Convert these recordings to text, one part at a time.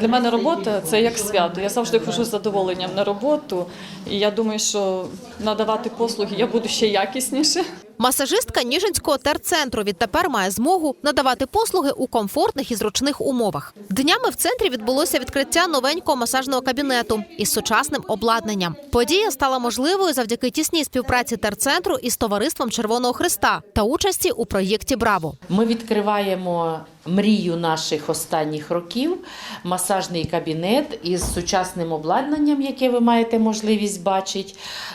Для мене робота це як свято. Я завжди хожу з задоволенням на роботу, і я думаю, що надавати послуги я буду ще якісніше. Масажистка Ніжинського терцентру відтепер має змогу надавати послуги у комфортних і зручних умовах. Днями в центрі відбулося відкриття новенького масажного кабінету із сучасним обладнанням. Подія стала можливою завдяки тісній співпраці терцентру із товариством Червоного Христа та участі у проєкті Браво. Ми відкриваємо мрію наших останніх років масажний кабінет із сучасним обладнанням, яке ви маєте можливість бачити.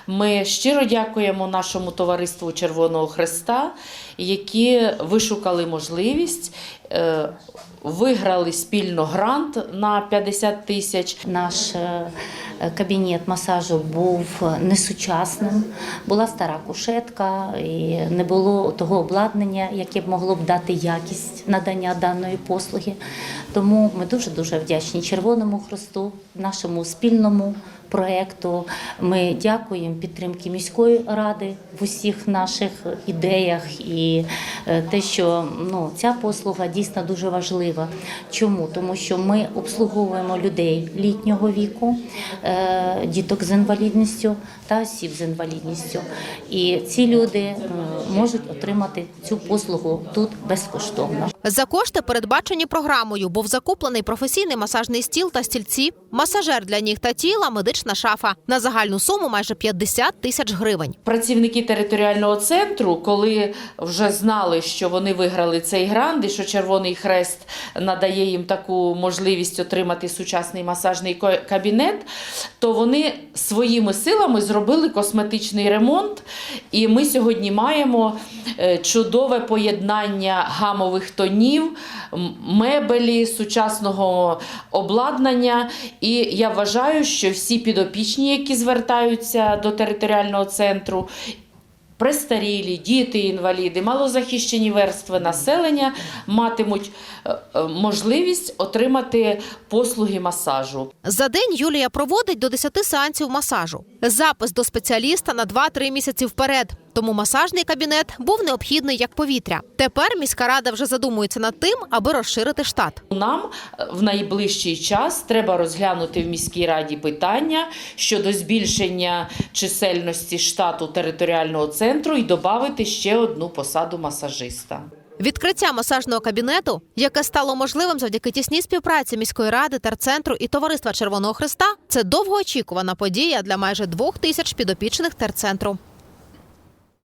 Ми щиро дякуємо нашому товариству Червоного Хреста, які вишукали можливість. е, Виграли спільно грант на 50 тисяч. Наш е, кабінет масажу був несучасним, була стара кушетка і не було того обладнання, яке б могло б дати якість надання даної послуги. Тому ми дуже дуже вдячні Червоному Хресту, нашому спільному проекту. Ми дякуємо підтримки міської ради в усіх наших ідеях і е, те, що ну, ця послуга дійсно дуже важлива. Чому? Тому що ми обслуговуємо людей літнього віку, е, діток з інвалідністю та осіб з інвалідністю. І ці люди е, можуть отримати цю послугу тут безкоштовно. За кошти, передбачені програмою, був закуплений професійний масажний стіл та стільці, масажер для ніг та тіла, медична шафа на загальну суму майже 50 тисяч гривень. Працівники територіального центру, коли вже знали, що вони виграли цей грант, і що Червоний Хрест надає їм таку можливість отримати сучасний масажний кабінет, то вони своїми силами зробили косметичний ремонт. І ми сьогодні маємо е, чудове поєднання гамових тонів, мебелі, сучасного обладнання. І я вважаю, що всі підопічні, які звертаються до територіального центру, престарілі, діти, інваліди, малозахищені верстви населення матимуть е, е, можливість отримати послуги масажу. За день Юлія проводить до 10 сеансів масажу. Запис до спеціаліста на 2-3 місяці вперед. Тому масажний кабінет був необхідний як повітря. Тепер міська рада вже задумується над тим, аби розширити штат. Нам е, в найближчий час треба розглянути в міській раді питання щодо збільшення чисельності штату територіального центру і додати ще одну посаду масажиста. Відкриття масажного кабінету, яке стало можливим завдяки тісній співпраці міської ради, терцентру і товариства Червоного Христа, це довгоочікувана подія для майже двох тисяч підопічних терцентру.